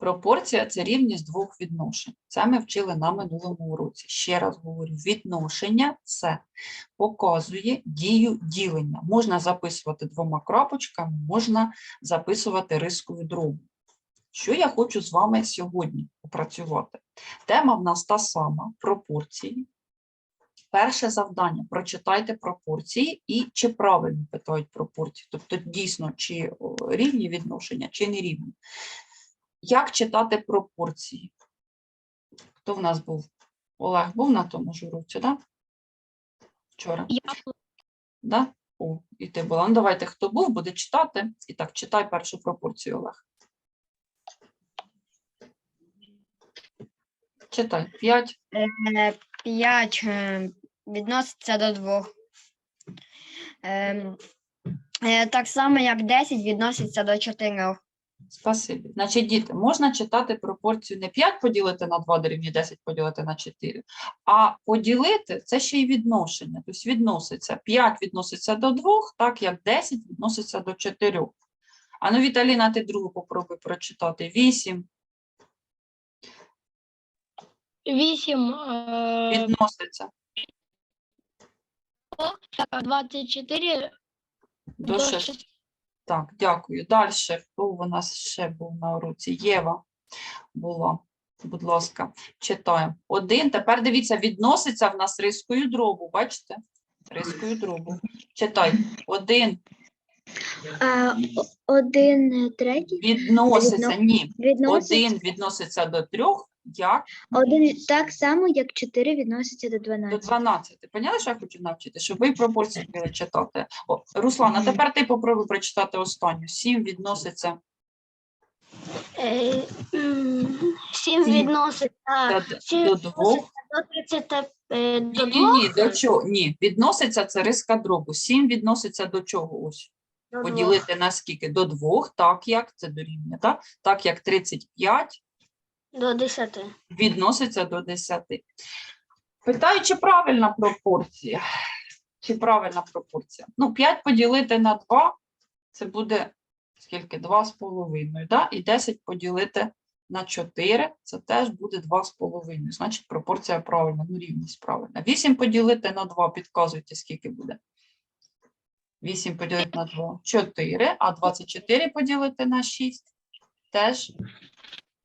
Пропорція це рівність двох відношень. Це ми вчили на минулому уроці. Ще раз говорю, відношення це показує дію ділення. Можна записувати двома крапочками, можна записувати рискою дробу. Що я хочу з вами сьогодні опрацювати? Тема в нас та сама пропорції. Перше завдання прочитайте пропорції і чи правильно питають пропорції. Тобто, дійсно, чи рівні відношення, чи не рівні. Як читати пропорції? Хто в нас був? Олег був на тому ж уроці, так? Да? Вчора. Я Да? О, і ти була. Ну, давайте, хто був, буде читати. І так, читай першу пропорцію, Олег. Читай. 5. 5 е, відноситься до 2. Так само, як 10 відноситься до 4. Спасибі. Значить, діти, можна читати пропорцію не 5 поділити на 2 дорівнює 10 поділити на 4, а поділити це ще й відношення. Тобто відноситься 5 відноситься до 2, так як 10 відноситься до 4. А ну, Віталіна, ти другу попробуй прочитати. 8 8 е, відноситься 24 до до 6. 6. Так, дякую. Далі, хто у нас ще був на уроці? Єва була. Будь ласка, читаємо. Один. Тепер дивіться, відноситься в нас рискою дробу. Бачите? Рискою дробу. Читай. Один А, один третій відноситься. Ні. відноситься Один відноситься до трьох, як один так само, як 4 відноситься до до 12. 12. Поняли, що я хочу навчити? Щоб ви пропорції вміли читати. О, Руслана, тепер ти попробуй прочитати останню. Сім відноситься 7 Сім. відноситься до, до двох. до 30 е, до Ні, 2. ні, ні, до чого? Ні, відноситься це риска дробу. 7 відноситься до чого? Ось. Поділити на скільки? До 2, так як це дорівнює, так? Так як 35 До 10. відноситься до 10. Питаю, чи правильна пропорція? Чи правильна пропорція? Ну, 5 поділити на 2, це буде скільки? 2,5, да? І 10 поділити на 4, це теж буде 2,5. Значить, пропорція правильна, ну рівність правильна. 8 поділити на 2, підказуйте, скільки буде. 8 поділити на 2 – 4, а 24 поділити на 6 теж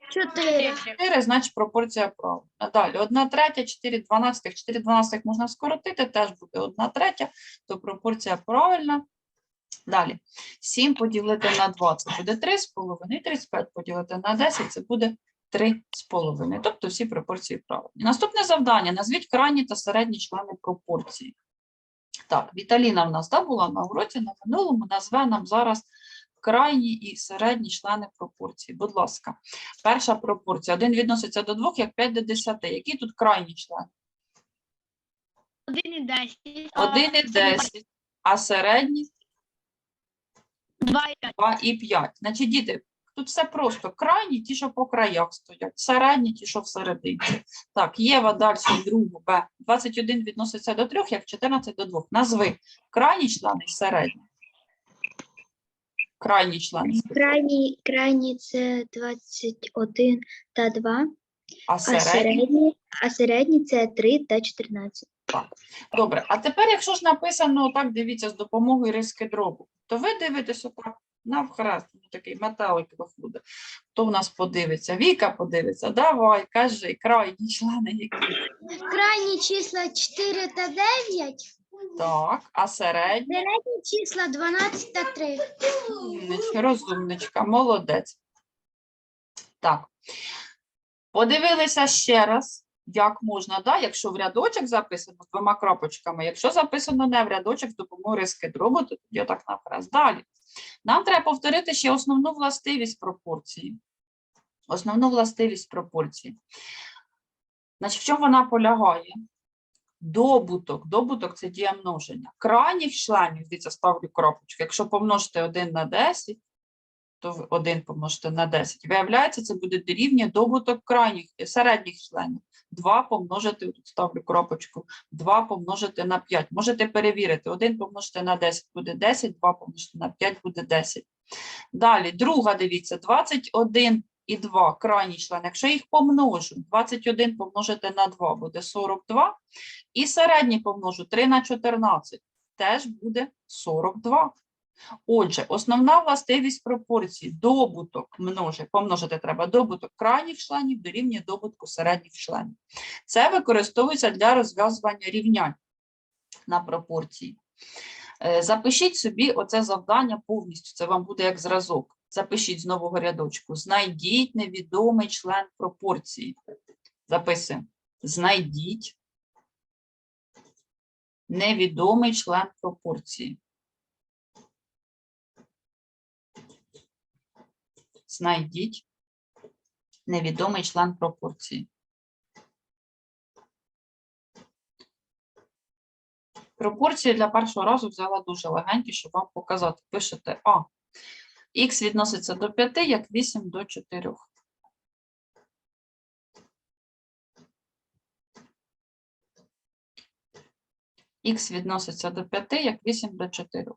4. 4, значить пропорція правильна. Далі, 1 третя, 4 дванадцятих, 4 дванадцятих можна скоротити, теж буде 1 третя, то пропорція правильна. Далі, 7 поділити на 2, це буде 3,5, 35 поділити на 10, це буде 3,5. Тобто всі пропорції правильні. Наступне завдання. Назвіть крайні та середні члени пропорції. Так, Віталіна в нас да, була на уроці, на минулому, назве нам зараз крайні і середні члени пропорції. Будь ласка. Перша пропорція. Один відноситься до двох, як 5 до 10. Які тут крайні члени? 1 і 10. 1 і 10, а середні 2 і 5. 2 і 5. Значить, діти, тут все просто. Крайні, ті, що по краях стоять, середні, ті, що всередині. Так, Єва далі, другу, Б. 21 відноситься до 3, як 14 до 2. Назви крайні члени і середні. Крайні члени, Крайній, крайній це 21 та 2, а а середні. середній, а середній це 3 та 14. Добре, а тепер, якщо ж написано так, дивіться, з допомогою риски дробу, то ви дивитеся так навхрест, ну, такий метелик виходить. Хто в нас подивиться? Віка подивиться, давай, кажи, крайні члени які. Крайні числа 4 та 9, Так, а середні? середні числа 12 та 3. Умничка, розумничка, молодець. Так. Подивилися ще раз, як можна, да? якщо в рядочок записано з двома крапочками, якщо записано не в рядочок з допомогою риски дробу, то тоді отак навраз. Далі. Нам треба повторити ще основну властивість пропорції. Основну властивість пропорції. Значить, в чому вона полягає? Добуток. Добуток це дія множення. Крайніх членів, дивіться, ставлю крапочку. Якщо помножити 1 на 10, то ви 1 помножити на 10. Виявляється, це буде дорівнює добуток крайніх, е, середніх членів. 2 помножити, тут ставлю кропочку, 2 помножити на 5. Можете перевірити, 1 помножити на 10 буде 10, 2 помножити на 5 буде 10. Далі, друга, дивіться, 21 і 2 крайній член. Якщо їх помножу, 21 помножити на 2 буде 42. І середній помножу 3 на 14 теж буде 42. Отже, основна властивість пропорції добуток множить, помножити треба добуток крайніх членів дорівнює добутку середніх членів. Це використовується для розв'язування рівнянь на пропорції. Е, Запишіть собі оце завдання повністю, це вам буде як зразок. Запишіть з нового рядочку. Знайдіть невідомий член пропорції. Записуємо. Знайдіть невідомий член пропорції. Знайдіть невідомий член пропорції. Пропорції для першого разу взяла дуже легенькі, щоб вам показати. Пишете А. Х відноситься до 5, як 8 до 4. Х відноситься до 5, як 8 до 4.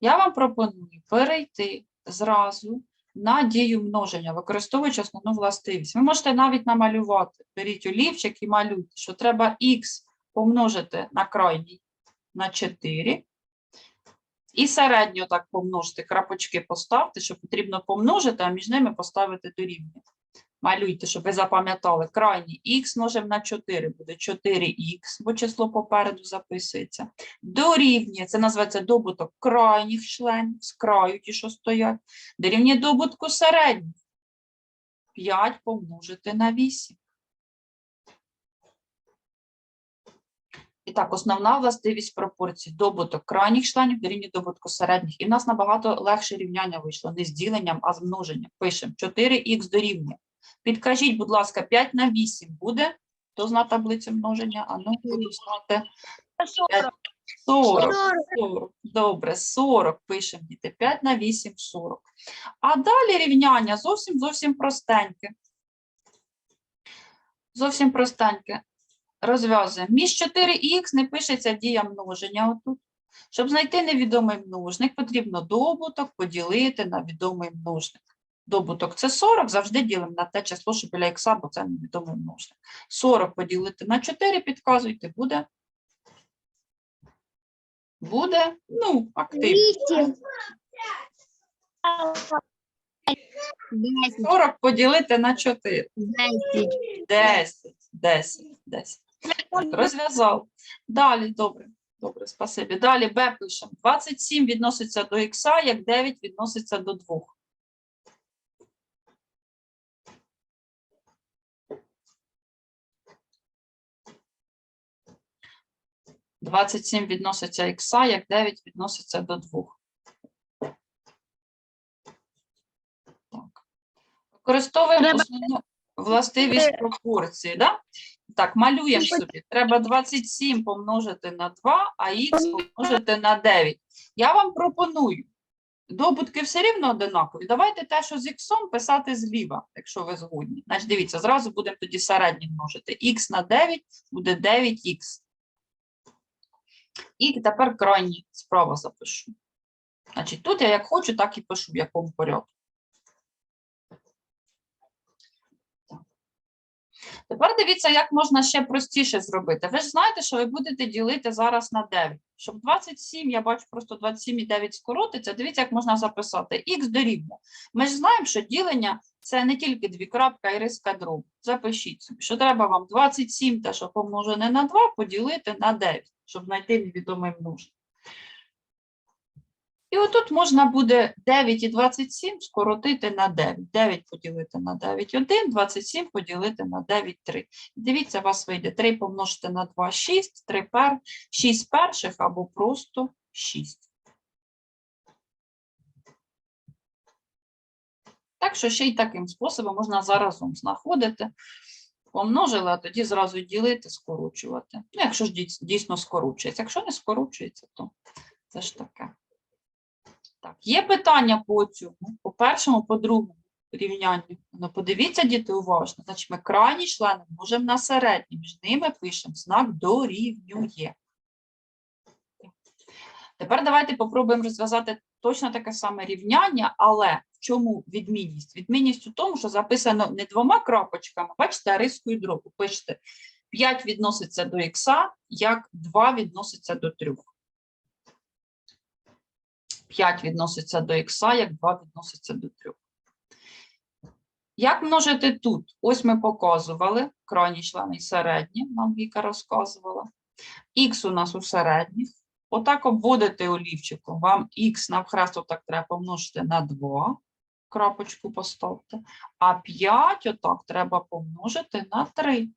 Я вам пропоную перейти зразу на дію множення, використовуючи основну властивість. Ви можете навіть намалювати. Беріть олівчик і малюйте, що треба х помножити на крайній на 4. І середньо так помножити, крапочки поставте, що потрібно помножити, а між ними поставити дорівнює. Малюйте, щоб ви запам'ятали. Крайній х множимо на 4, буде 4х, бо число попереду записується. Дорівнює, це називається добуток крайніх членів, з краю ті, що стоять. Дорівнює добутку середніх. 5 помножити на 8. Так, основна властивість пропорцій. Добуток крайніх членів дорівнює добутку середніх. І в нас набагато легше рівняння вийшло. Не з діленням, а з множенням. Пишемо 4х дорівнює. Підкажіть, будь ласка, 5 на 8 буде? Хто зна таблицю множення? А ну, буду знати. 40. 40. Добре, 40 пишемо, діти. 5 на 8 – 40. А далі рівняння зовсім зовсім простеньке. Зовсім простеньке. Розв'язуємо. Між 4х не пишеться дія множення отут. Щоб знайти невідомий множник, потрібно добуток поділити на відомий множник. Добуток це 40, завжди ділимо на те число, що біля х, бо це невідомий множник. 40 поділити на 4, підказуйте, буде. Буде, ну, активно. Вісім. 10, 40 поділити на 4. 10. 10, 10, 10. Розв'язав. Далі, добре, добре, спасибі. Далі Б пишемо. 27 відноситься до х, як 9 відноситься до 2. Двадцять сім відноситься х, як 9 відноситься до 2. Використовуємо основну властивість пропорції. Да? Так, малюємо собі. Треба 27 помножити на 2, а х помножити на 9. Я вам пропоную. Добутки все рівно одинакові. Давайте те, що з х писати зліва, якщо ви згодні. Значить, дивіться, зразу будемо тоді середні множити. х на 9 буде 9х. І тепер крайні справа запишу. Значить, тут я як хочу, так і пишу, в якому порядку. Тепер дивіться, як можна ще простіше зробити. Ви ж знаєте, що ви будете ділити зараз на 9. Щоб 27, я бачу, просто 27 і 9 скоротиться. Дивіться, як можна записати. Х дорівнює. Ми ж знаємо, що ділення це не тільки дві крапка і риска дроб. Запишіть собі, що треба вам 27, те, що помножене на 2, поділити на 9, щоб знайти невідомий множник. І отут можна буде 9 і 27 скоротити на 9. 9 поділити на 9, 1, 27 поділити на 9, 3. Дивіться, у вас вийде 3 помножити на 2, 6, 3 пер, 6 перших або просто 6. Так що ще й таким способом можна заразом знаходити. Помножили, а тоді зразу ділити, скорочувати. Ну, якщо ж дійсно скорочується. Якщо не скорочується, то це ж таке. Так, є питання по цьому, по першому, по другому рівнянню. Ну, подивіться, діти, уважно. Значить, ми крайні члени можемо на середні, між ними пишемо знак дорівнює. Тепер давайте попробуємо розв'язати точно таке саме рівняння, але в чому відмінність? Відмінність у тому, що записано не двома крапочками, бачите, а рискою дробу. Пишете 5 відноситься до х, як 2 відноситься до 3. 5 відноситься до х, як 2 відноситься до 3. Як множити тут? Ось ми показували крайні члени і середні, нам Віка розказувала. Х у нас у середніх. Отак обводите олівчиком. Вам х навхрест отак треба помножити на 2. Крапочку поставте. А 5 отак треба помножити на 3.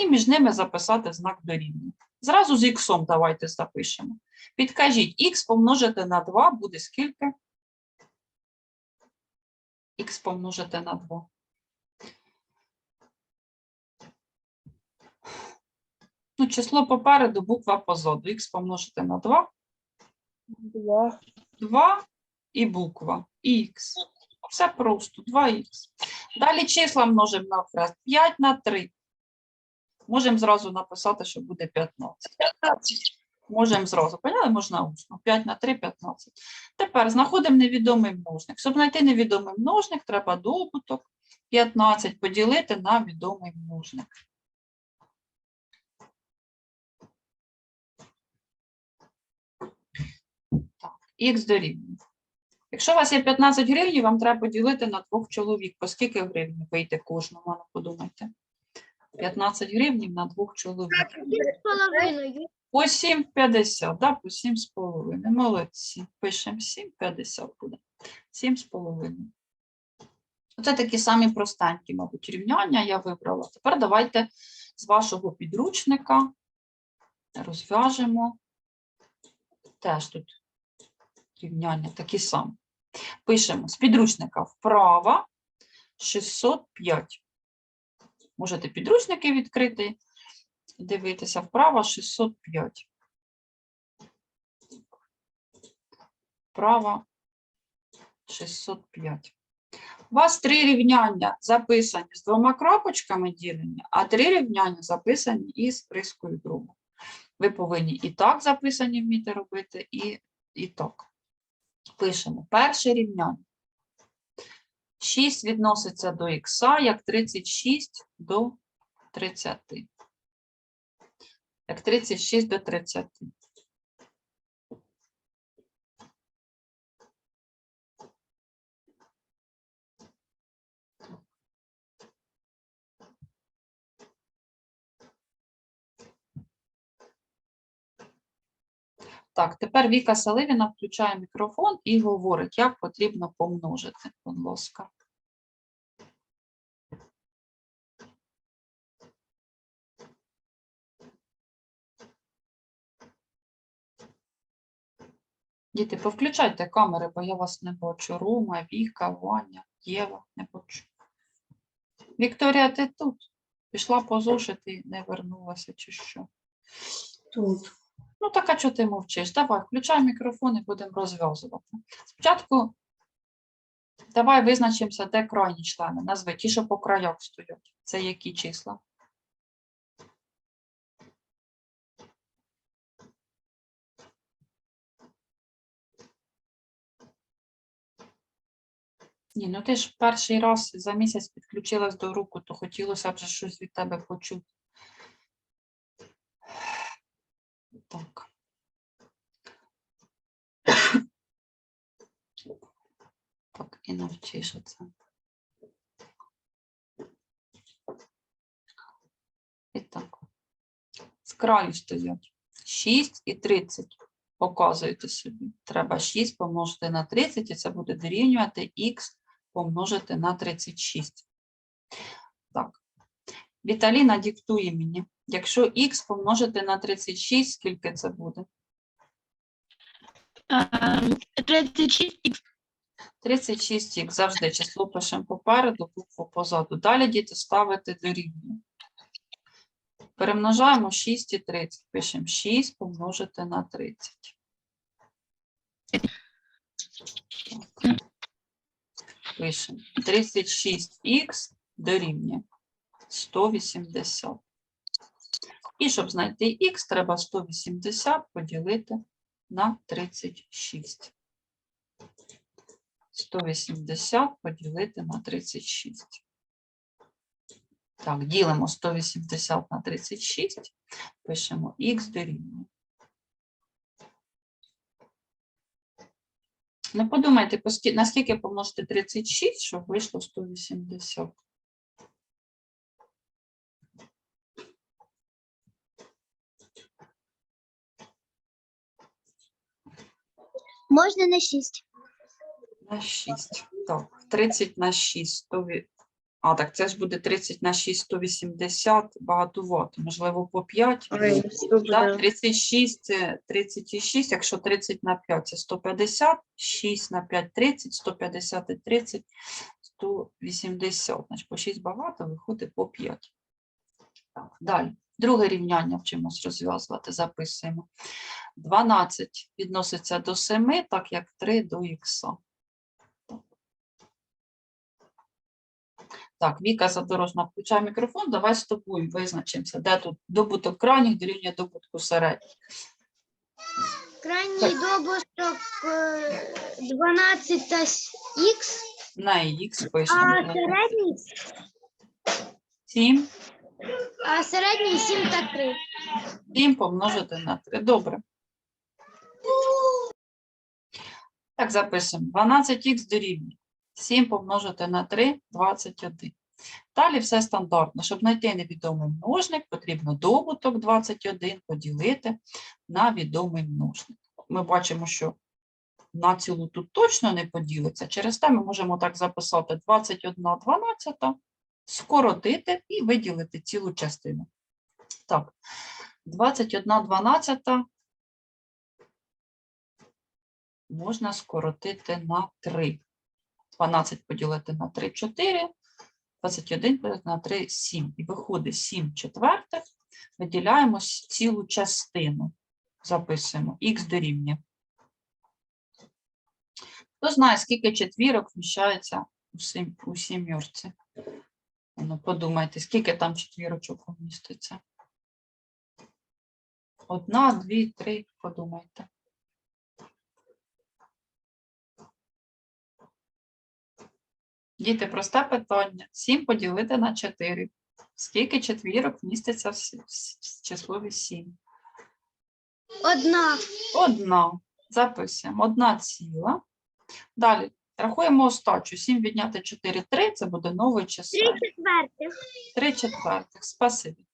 І між ними записати знак дорівнює. Зразу з х давайте запишемо. Підкажіть, х помножити на 2 буде скільки? Х помножити на 2. Ну, число попереду, буква позаду. Х помножити на 2. 2. 2 і буква Х. Все просто, 2х. Далі числа множимо на 5 на 3. Можемо зразу написати, що буде 15. Можемо зразу. Поняли? Можна усно. 5 на 3 – 15. Тепер знаходимо невідомий множник. Щоб знайти невідомий множник, треба добуток 15 поділити на відомий множник. Так, х дорівнює. Якщо у вас є 15 гривень, вам треба поділити на двох чоловік. По скільки гривень вийде кожному, ну, подумайте. 15 гривень на двох чоловік. По 7,50, да, по 7,5. Молодці. Пишемо 7,50 буде. 7,5. Оце такі самі простенькі, мабуть, рівняння я вибрала. Тепер давайте з вашого підручника розв'яжемо. Теж тут рівняння такі самі. Пишемо з підручника вправо 605. Можете підручники відкрити дивитися вправо 605. Вправо 605. У вас три рівняння записані з двома крапочками ділення, а три рівняння записані із рискою дробу. Ви повинні і так записані вміти робити, і, і так. Пишемо перше рівняння. 6 відноситься до х, як 36 до 30 як 36 до 30. Так, тепер Віка Саливіна включає мікрофон і говорить, як потрібно помножити. Будь ласка. Діти, повключайте камери, бо я вас не бачу. Рома, Віка, Ваня, Єва, не бачу. Вікторія, ти тут? Пішла по зошити, не вернулася чи що? Тут. Ну, так а чого ти мовчиш? Давай, включай мікрофон і будемо розв'язувати. Спочатку давай визначимося, де крайні члени. Назви ті, що по краях стоять. Це які числа? Ні, ну ти ж перший раз за місяць підключилась до руку, то хотілося б щось від тебе почути. Так. Так, і навчиш оце. І так. З краю стоять 6 і 30. Показуєте собі. Треба 6 помножити на 30, і це буде дорівнювати х помножити на 36. Так. Віталіна диктує мені. Якщо х помножити на 36, скільки це буде? Ем, 36 36х завжди число пишемо попереду, букву позаду. Далі діти ставити дорівнює. Перемножаємо 6 і 30. Пишемо 6 помножити на 30. Так. Пишемо 36х дорівнює 180. І щоб знайти х, треба 180 поділити на 36. 180 поділити на 36. Так, ділимо 180 на 36, пишемо х дорівнює. Ну, подумайте, наскільки помножити 36, щоб вийшло 180. Можна на 6. На 6. Так, 30 на 6. 100... А, так це ж буде 30 на 6, 180, багатовато. Можливо, по 5. Да, 36 це 36, якщо 30 на 5 це 150, 6 на 5 30, 150 і 30, 180. Значить, по 6 багато, виходить по 5. Так, далі. Друге рівняння вчимось розв'язувати, записуємо. 12 відноситься до 7, так як 3 до х. Так, Віка Задорожна, включай мікрофон, давай з тобою визначимося, де тут добуток крайніх дорівнює добутку середніх. Крайній добуток е, 12 та х, На х а середній, 7, а середній 7 та 3. 7 помножити на 3. Добре. Так, записуємо. 12х дорівнює. 7 помножити на 3 – 21. Далі все стандартно. Щоб знайти невідомий множник, потрібно добуток 21 поділити на відомий множник. Ми бачимо, що на цілу тут точно не поділиться. Через те ми можемо так записати 21 12, скоротити і виділити цілу частину. Так, 21 12 можна скоротити на 3. 12 поділити на 3 – 4, 21 поділити на 3 – 7. І виходить 7 четвертих. Виділяємо цілу частину. Записуємо. Х дорівнює. Хто знає, скільки четвірок вміщається у, сім, у сім'єрці? Ну, подумайте, скільки там четвірочок вміститься? Одна, дві, три, подумайте. Діти, просте питання. 7 поділити на 4. Скільки четвірок с- в числові 7? Одна. Одна. Записуємо. Одна ціла. Далі. Рахуємо остачу. 7 відняти 4 – 3. Це буде нове число. четвертих. 3 четвертих. Спасибі.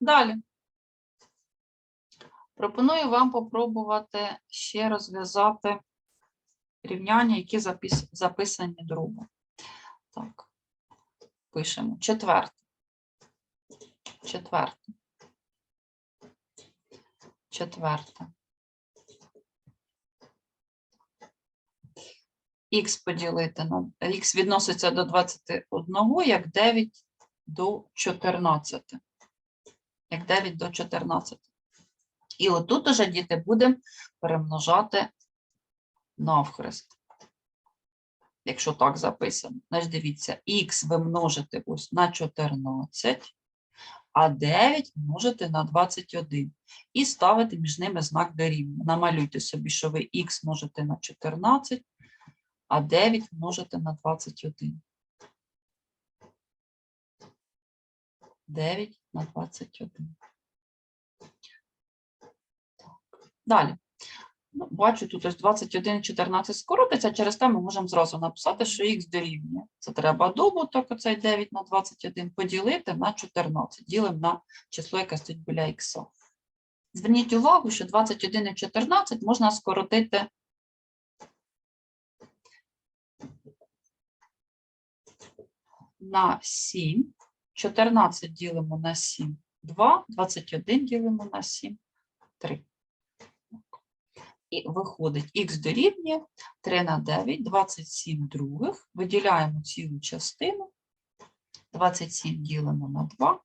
Далі. Пропоную вам попробувати ще розв'язати рівняння, які запис- записані дробом. Так. Пишемо. Четверте. Четверте. Четверте. Х поділити на х відноситься до 21, як 9 до 14. Як 9 до 14. І отут уже діти будемо перемножати навхрест. Якщо так записано. Значить, дивіться, х ви множите ось на 14, а 9 множите на 21. І ставите між ними знак дорівнює. Намалюйте собі, що ви х множите на 14, а 9 множите на 21. 9 на 21. Так. Далі. Ну, бачу, тут ось 21 і 14 скоротиться, через те ми можемо зразу написати, що х дорівнює. Це треба добуток, оцей 9 на 21, поділити на 14. Ділимо на число, яке стоїть біля х. Зверніть увагу, що 21 і 14 можна скоротити на 7. 14 ділимо на 7 – 2, 21 ділимо на 7 – 3. І виходить х дорівнює 3 на 9, 27 других. Виділяємо цілу частину. 27 ділимо на 2.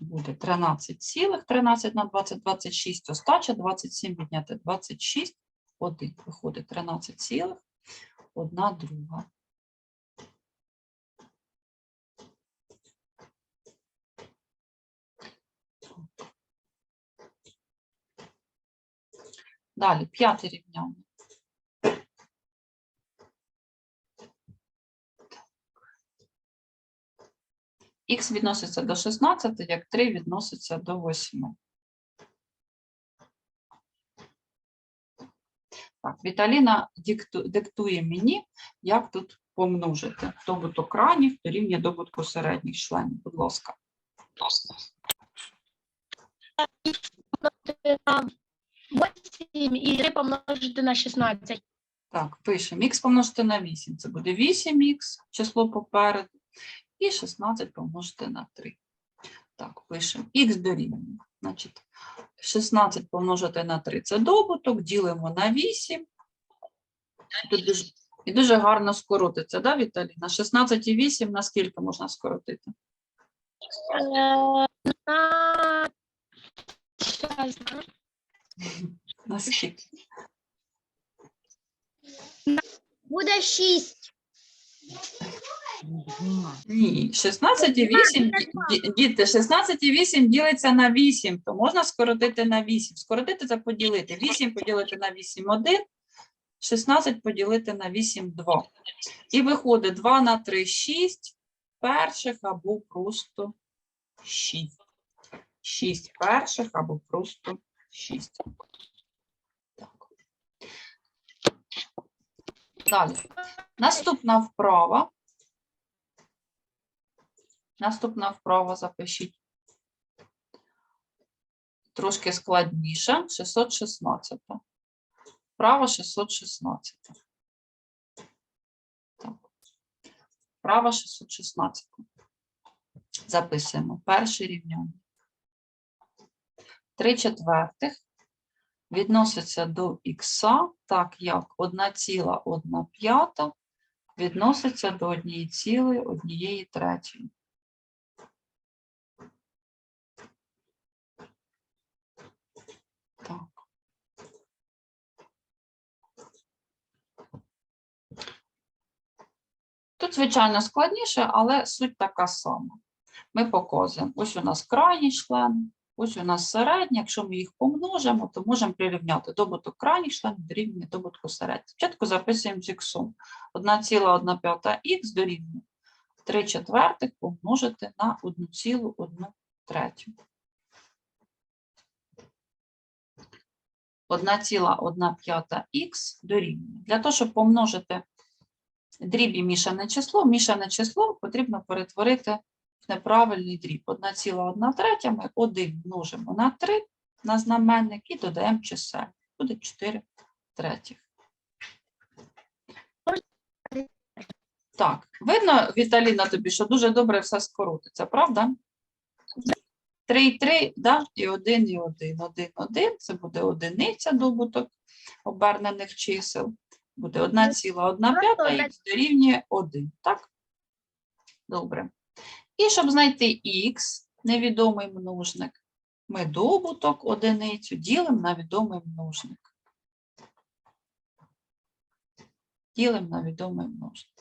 Буде 13 цілих, 13 на 20, 26 остача, 27 відняти 26, 1. Виходить 13 цілих, 1 друга. Далі, п'ятий рівняння. Х відноситься до 16, як 3 відноситься до 8. Так, Віталіна диктує мені, як тут помножити. Добуток кранів дорівнює добутку середніх членів. Будь ласка на 8 і 3 помножити на 16. Так, пишемо х помножити на 8. Це буде 8х, число попереду, і 16 помножити на 3. Так, пишемо х дорівнює. Значить, 16 помножити на 3 це добуток, ділимо на 8. Тут дуже, і дуже гарно скоротиться, да, Віталіна? 16 і 8 на скільки можна скоротити? Е, На Щас, на- На? Буде 6. Ні, 16 і 8, ді- ді- діти, 16 і 8 ділиться на 8, то можна скоротити на 8. Скоротити це поділити. 8 поділити на 8 – 1, 16 поділити на 8 – 2. І виходить 2 на 3 – 6 перших або просто 6. 6 перших або просто 6. Далі. Наступна вправа. Наступна вправа запишіть. Трошки складніше. 616. Вправа 616. Так. Вправа 616. Записуємо. Перше рівняння. 3 четвертих відноситься до х, так як 1,1 п'ята відноситься до 1,1 третьої. Тут, звичайно, складніше, але суть така сама. Ми показуємо. Ось у нас крайній член, ось у нас середній. Якщо ми їх помножимо, то можемо прирівняти добуток крайніх членів дорівнює добутку середніх. Спочатку записуємо з іксом. 1,1 п'ята х дорівнює 3 четвертих помножити на 1,1 третю. 1,1 п'ята х дорівнює. Для того, щоб помножити дріб і мішане число, мішане число потрібно перетворити неправильний дріб. 1,1 третя ми 1 множимо на 3 на знаменник і додаємо чисел. Буде 4 третіх. Так, видно, Віталіна, тобі, що дуже добре все скоротиться, правда? 3 і 3, да? і 1, і 1. 1, 1, це буде одиниця добуток обернених чисел. Буде 1,1 п'ята х дорівнює 1, так? Добре. І щоб знайти х, невідомий множник, ми добуток одиницю ділимо на відомий множник. Ділимо на відомий множник.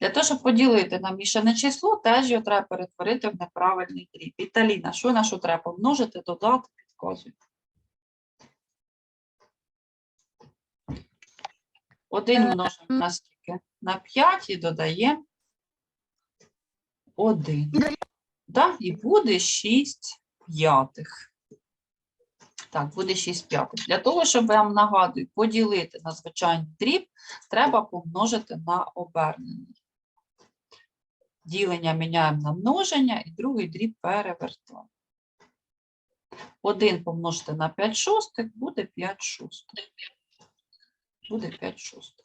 Для того, щоб поділити на мішане число, теж його треба перетворити в неправильний дріб. Віталіна, що на що треба помножити, додати, підказуй. Один Е, множимо на скільки? На 5 і додаємо 1. Да? І буде 6 п'ятих. Так, буде 6 п'ятих. Для того, щоб я вам нагадую, поділити на звичайний дріб, треба помножити на обернений. Ділення міняємо на множення і другий дріб перевертаємо. 1 помножити на 5 шостих буде 5 шостих. Буде 5 шостих.